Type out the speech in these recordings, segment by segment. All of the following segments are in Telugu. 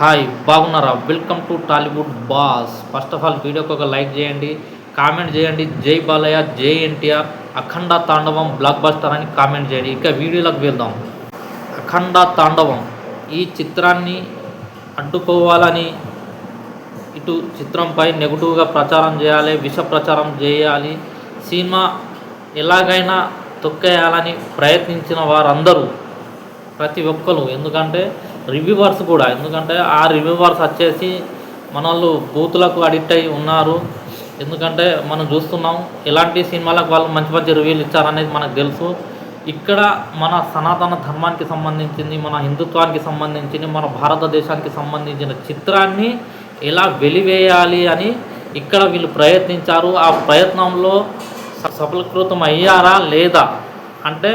హాయ్ బాగున్నారా? Welcome to Tollywood boss first of all వీడియోకి ఒక లైక్ చేయండి కామెంట్ చేయండి. జై బాలయ్య జై ఎన్టీఆర్ అఖండ తాండవం బ్లాక్ బస్టర్ అని కామెంట్ చేయండి. ఇక వీడియోలోకి వెళ్దాం. అఖండ తాండవం. ఈ చిత్రాన్ని అడ్డుకోవాలని ఇటు చిత్రంపై నెగిటివ్గా ప్రచారం చేయాలి విష ప్రచారం చేయాలి. సినిమా ఎలాగైనా తొక్కేయాలని ప్రయత్నించిన వారందరూ ప్రతి ఒక్కరు. ఎందుకంటే రివ్యూవర్స్ కూడా. ఎందుకంటే ఆ రివ్యూవర్స్ వచ్చేసి మన వాళ్ళు బూతులకు అడిక్ట్ అయి ఉన్నారు. ఎందుకంటే మనం చూస్తున్నాం ఎలాంటి సినిమాలకు వాళ్ళు మంచి మంచి రివ్యూలు ఇచ్చారనేది మనకు తెలుసు. ఇక్కడ మన సనాతన ధర్మానికి సంబంధించింది మన హిందుత్వానికి సంబంధించింది మన భారతదేశానికి సంబంధించిన చిత్రాన్ని ఎలా వెలివేయాలి అని ఇక్కడ వీళ్ళు ప్రయత్నించారు. ఆ ప్రయత్నంలో సఫలీకృతం అయ్యారా లేదా? అంటే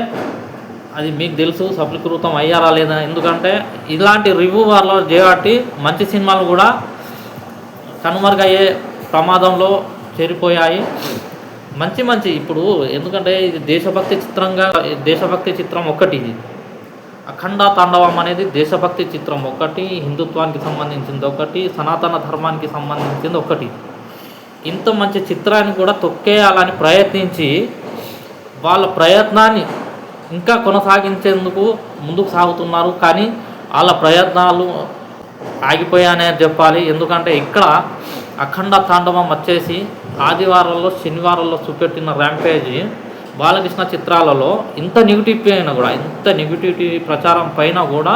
అది మీకు తెలుసు సఫలీకృతం అయ్యారా లేదా? ఎందుకంటే ఇలాంటి రివ్యూ వాళ్ళు చేయబట్టి మంచి సినిమాలు కూడా కనుమరుగయ్యే ప్రమాదంలో చేరిపోయాయి. మంచి మంచి ఇప్పుడు ఎందుకంటే ఇది దేశభక్తి చిత్రంగా దేశభక్తి చిత్రం ఒకటి ఇది అఖండ తాండవం అనేది దేశభక్తి చిత్రం ఒకటి హిందుత్వానికి సంబంధించింది ఒకటి సనాతన ధర్మానికి సంబంధించింది ఒకటి. ఇంత మంచి చిత్రాన్ని కూడా తొక్కేయాలని ప్రయత్నించి వాళ్ళ ప్రయత్నాన్ని ఇంకా కొనసాగించేందుకు ముందుకు సాగుతున్నారు. కానీ వాళ్ళ ప్రయత్నాలు ఆగిపోయానే చెప్పాలి. ఎందుకంటే ఇక్కడ అఖండ తాండవం వచ్చేసి ఆదివారాల్లో శనివారాల్లో చూపెట్టిన ర్యాంపేజీ బాలకృష్ణ చిత్రాలలో ఇంత నెగిటివిటీ అయినా కూడా ఇంత నెగిటివిటీ ప్రచారం పైన కూడా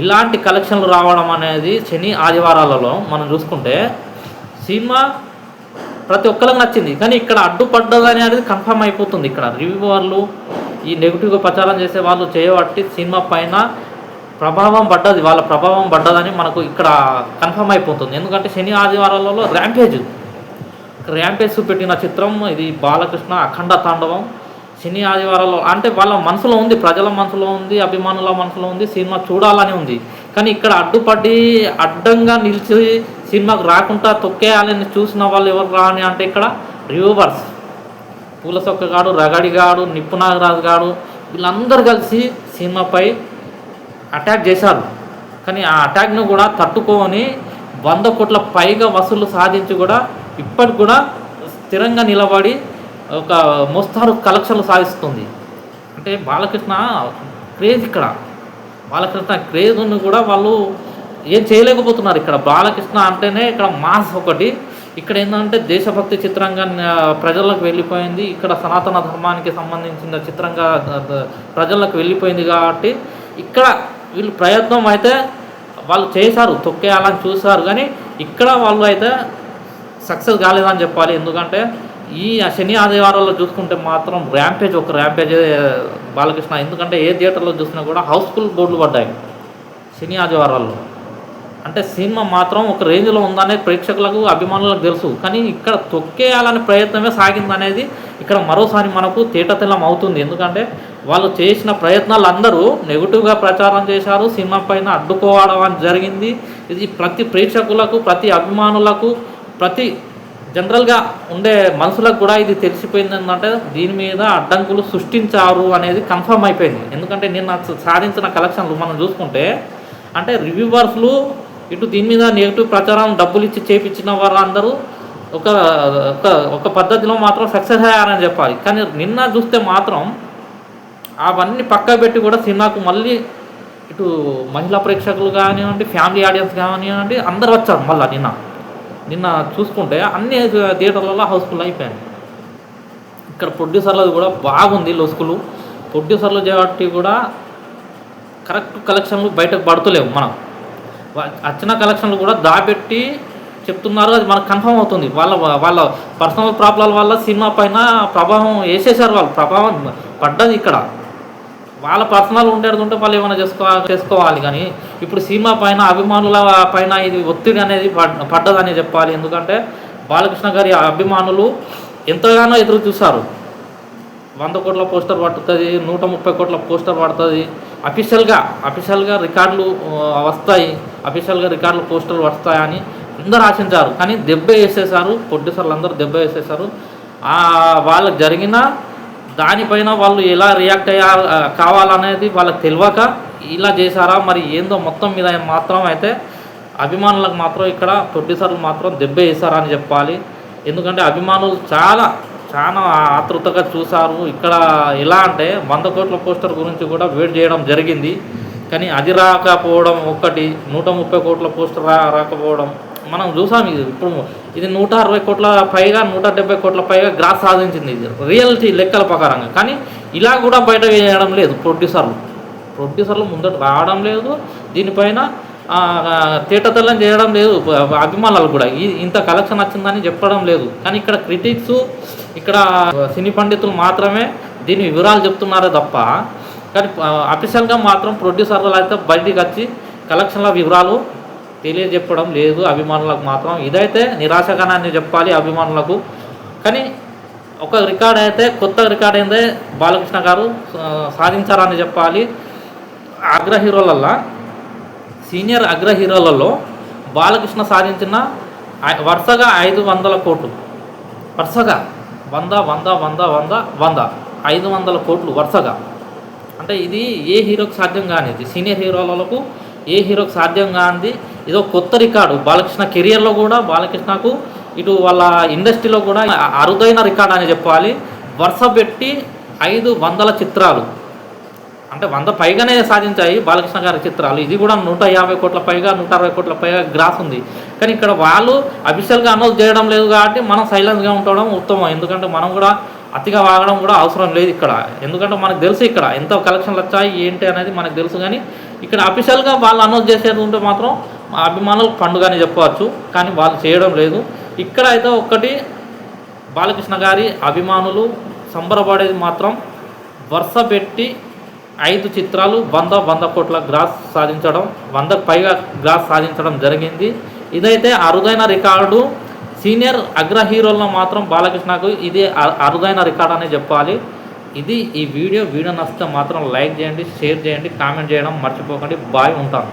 ఇలాంటి కలెక్షన్లు రావడం అనేది శని ఆదివారాలలో మనం చూసుకుంటే సినిమా ప్రతి ఒక్కరికి నచ్చింది. కానీ ఇక్కడ అడ్డుపడ్డది అనేది కన్ఫర్మ్ అయిపోతుంది. ఇక్కడ రివ్యూవర్లు ఈ నెగిటివ్గా ప్రచారం చేసే వాళ్ళు చేయబట్టి సినిమా పైన ప్రభావం పడ్డది వాళ్ళ ప్రభావం పడ్డదని మనకు ఇక్కడ కన్ఫర్మ్ అయిపోతుంది. ఎందుకంటే శని ఆదివారాలలో ర్యాంపేజ్ ర్యాంపేజ్ పెట్టిన చిత్రం ఇది బాలకృష్ణ అఖండ తాండవం. శని ఆదివారాల్లో అంటే వాళ్ళ మనసులో ఉంది ప్రజల మనసులో ఉంది అభిమానుల మనసులో ఉంది సినిమా చూడాలని ఉంది. కానీ ఇక్కడ అడ్డుపడి అడ్డంగా నిలిచి సినిమాకు రాకుండా తొక్కేయాలని చూసిన వాళ్ళు ఎవరు రాని అంటే ఇక్కడ రివ్యూవర్స్ పూలసొక్క గాడు రగడి గాడు నిప్పు నాగరాజు గాడు వీళ్ళందరూ కలిసి సినిమాపై అటాక్ చేశారు. కానీ ఆ అటాక్ను కూడా తట్టుకొని వంద కోట్ల పైగా వసూలు సాధించి కూడా ఇప్పటికి కూడా స్థిరంగా నిలబడి ఒక మోస్తారు కలెక్షన్లు సాధిస్తుంది. అంటే బాలకృష్ణ క్రేజ్ ఇక్కడ. బాలకృష్ణ క్రేజ్ను కూడా వాళ్ళు ఏం చేయలేకపోతున్నారు. ఇక్కడ బాలకృష్ణ అంటేనే ఇక్కడ మాస్ ఒకటి. ఇక్కడ ఏంటంటే దేశభక్తి చిత్రంగా ప్రజలకు వెళ్ళిపోయింది. ఇక్కడ సనాతన ధర్మానికి సంబంధించిన చిత్రంగా ప్రజలకు వెళ్ళిపోయింది కాబట్టి ఇక్కడ వీళ్ళు ప్రయత్నం అయితే వాళ్ళు చేశారు తొక్కేయాలని చూశారు. కానీ ఇక్కడ వాళ్ళు అయితే సక్సెస్ కాలేదని చెప్పాలి. ఎందుకంటే ఈ శని ఆదివారాల్లో చూసుకుంటే మాత్రం ర్యాంపేజ్ ఒక ర్యాంపేజ్ బాలకృష్ణ. ఎందుకంటే ఏ థియేటర్లో చూసినా కూడా హౌస్ఫుల్ బోర్డులు పడ్డాయి శని ఆదివారాల్లో. అంటే సినిమా మాత్రం ఒక రేంజ్లో ఉందనే ప్రేక్షకులకు అభిమానులకు తెలుసు. కానీ ఇక్కడ తొక్కేయాలనే ప్రయత్నమే సాగిందనేది ఇక్కడ మరోసారి మనకు తేటతెల్లం అవుతుంది. ఎందుకంటే వాళ్ళు చేసిన ప్రయత్నాలు అందరూ నెగిటివ్గా ప్రచారం చేశారు సినిమా పైన అడ్డుకోవడం జరిగింది. ఇది ప్రతి ప్రేక్షకులకు ప్రతి అభిమానులకు ప్రతి జనరల్గా ఉండే మనుషులకు కూడా ఇది తెలిసిపోయింది ఏంటంటే దీని మీద అడ్డంకులు సృష్టించారు అనేది కన్ఫర్మ్ అయిపోయింది. ఎందుకంటే నిన్న సాధించిన కలెక్షన్లు మనం చూసుకుంటే అంటే రివ్యూవర్స్లు ఇటు దీని మీద నెగిటివ్ ప్రచారం డబ్బులు ఇచ్చి చేపించిన వారు అందరూ ఒక ఒక ఒక పద్ధతిలో మాత్రం సక్సెస్ అయ్యారని చెప్పాలి. కానీ నిన్న చూస్తే మాత్రం అవన్నీ పక్క పెట్టి కూడా సినిమాకు మళ్ళీ ఇటు మహిళా ప్రేక్షకులు కానివ్వండి ఫ్యామిలీ ఆడియన్స్ కానివ్వండి అందరు వచ్చారు మళ్ళీ నిన్న. నిన్న చూసుకుంటే అన్ని థియేటర్లలో హౌస్ఫుల్ అయిపోయాయి. ఇక్కడ ప్రొడ్యూసర్లది కూడా బాగుంది లొసుకులు. ప్రొడ్యూసర్లు చేయబట్టి కూడా కరెక్ట్ కలెక్షన్లు బయటకు పడుతులేవు మనం. వచ్చిన కలెక్షన్లు కూడా దాపెట్టి చెప్తున్నారు. అది మనకు కన్ఫర్మ్ అవుతుంది. వాళ్ళ వాళ్ళ పర్సనల్ ప్రాబ్లం వల్ల సినిమా పైన ప్రభావం వేసేసారు వాళ్ళు. ప్రభావం పడ్డది ఇక్కడ. వాళ్ళ పర్సనల్ ఉండేది ఉంటే వాళ్ళు ఏమైనా చేసుకో చేసుకోవాలి కానీ ఇప్పుడు సినిమా పైన అభిమానుల పైన ఇది ఒత్తిడి అనేది పడ్డదని చెప్పాలి. ఎందుకంటే బాలకృష్ణ గారి అభిమానులు ఎంతగానో ఎదురు చూశారు. వంద కోట్ల పోస్టర్ పడుతుంది నూట ముప్పై కోట్ల పోస్టర్ పడుతుంది. అఫీషియల్గా అఫీషియల్గా రికార్డులు వస్తాయి. అఫీషియల్గా రికార్డులు పోస్టర్లు వస్తాయని అందరూ ఆశించారు. కానీ దెబ్బ వేసేసారు ప్రొడ్యూసర్లు అందరూ దెబ్బ వేసేసారు వాళ్ళకి జరిగిన దానిపైన వాళ్ళు ఎలా రియాక్ట్ అయ్యారు కావాలనేది వాళ్ళకి తెలియక ఇలా చేశారా మరి ఏందో మొత్తం మీద మాత్రం అయితే అభిమానులకు మాత్రం ఇక్కడ ప్రొడ్యూసర్లు మాత్రం దెబ్బ వేశారని చెప్పాలి. ఎందుకంటే అభిమానులు చాలా చాలా ఆతృతగా చూశారు. ఇక్కడ ఎలా అంటే వంద కోట్ల పోస్టర్ గురించి కూడా వెయిట్ చేయడం జరిగింది. కానీ అది రాకపోవడం ఒక్కటి నూట ముప్పై కోట్ల పోస్టర్ రా రాకపోవడం మనం చూసాం ఇది ఇప్పుడు. ఇది నూట అరవై కోట్ల పైగా నూట డెబ్బై కోట్ల పైగా గ్రాస్ సాధించింది ఇది. రియాలిటీ లెక్కల ప్రకారంగా. కానీ ఇలా కూడా బయట వేయడం లేదు. ప్రొడ్యూసర్లు. ప్రొడ్యూసర్లు ముందట రావడం లేదు. దీనిపైన తేటతెల్లం చేయడం లేదు. అభిమానులు కూడా. ఇంత కలెక్షన్ వచ్చిందని చెప్పడం లేదు. కానీ ఇక్కడ క్రిటిక్స్ ఇక్కడ సినీ పండితులు మాత్రమే దీని వివరాలు చెప్తున్నారే తప్ప కానీ అఫీషియల్గా మాత్రం ప్రొడ్యూసర్లు అయితే బయటికి వచ్చి కలెక్షన్ల వివరాలు తెలియజెప్పడం లేదు. అభిమానులకు మాత్రం ఇదైతే నిరాశగానని చెప్పాలి అభిమానులకు. కానీ ఒక రికార్డ్ అయితే కొత్త రికార్డ్ అయితే బాలకృష్ణ గారు సాధించారని చెప్పాలి. అగ్ర హీరోలల్లా సీనియర్ అగ్ర హీరోలలో బాలకృష్ణ సాధించిన వరుసగా ఐదు వందల కోట్లు. వరుసగా వంద వంద వంద వంద వంద ఐదు వందల కోట్లు వరుసగా. అంటే ఇది ఏ హీరోకి సాధ్యం కానిది? సీనియర్ హీరోలకు ఏ హీరోకి సాధ్యం కానిది? ఇదో కొత్త రికార్డు. బాలకృష్ణ కెరియర్లో కూడా బాలకృష్ణకు ఇటు వాళ్ళ ఇండస్ట్రీలో కూడా అరుదైన రికార్డ్ అని చెప్పాలి. వరుస పెట్టి ఐదు వందల చిత్రాలు. అంటే వంద పైగానే సాధించాయి బాలకృష్ణ గారి చిత్రాలు. ఇది కూడా నూట యాభై కోట్ల పైగా నూట అరవై కోట్ల పైగా గ్రాస్ ఉంది. కానీ ఇక్కడ వాళ్ళు అఫీషియల్గా అనౌన్స్ చేయడం లేదు కాబట్టి మనం సైలెన్స్గా ఉండడం ఉత్తమం. ఎందుకంటే మనం కూడా అతిగా వాగడం కూడా అవసరం లేదు ఇక్కడ. ఎందుకంటే మనకు తెలుసు ఇక్కడ ఎంత కలెక్షన్లు వచ్చాయి ఏంటి అనేది మనకు తెలుసు కానీ ఇక్కడ అఫీషియల్గా వాళ్ళు అనౌన్స్ చేసేది ఉంటే మాత్రం మా అభిమానులు పండుగని చెప్పవచ్చు. కానీ వాళ్ళు చేయడం లేదు. ఇక్కడ అయితే ఒక్కటి బాలకృష్ణ గారి అభిమానులు సంబరపడేది మాత్రం వరుస పెట్టి ఐదు చిత్రాలు వంద వంద కోట్ల గ్రాస్ సాధించడం వందకు పైగా గ్రాస్ సాధించడం జరిగింది. ఇదైతే అరుదైన రికార్డు. సీనియర్ అగ్ర హీరోల్లో మాత్రం బాలకృష్ణకు ఇది అరుదైన రికార్డ్ అనే చెప్పాలి. ఇది ఈ వీడియో. వీడియో నచ్చితే మాత్రం లైక్ చేయండి షేర్ చేయండి కామెంట్ చేయడం మర్చిపోకండి. బాయ్ ఉంటాను.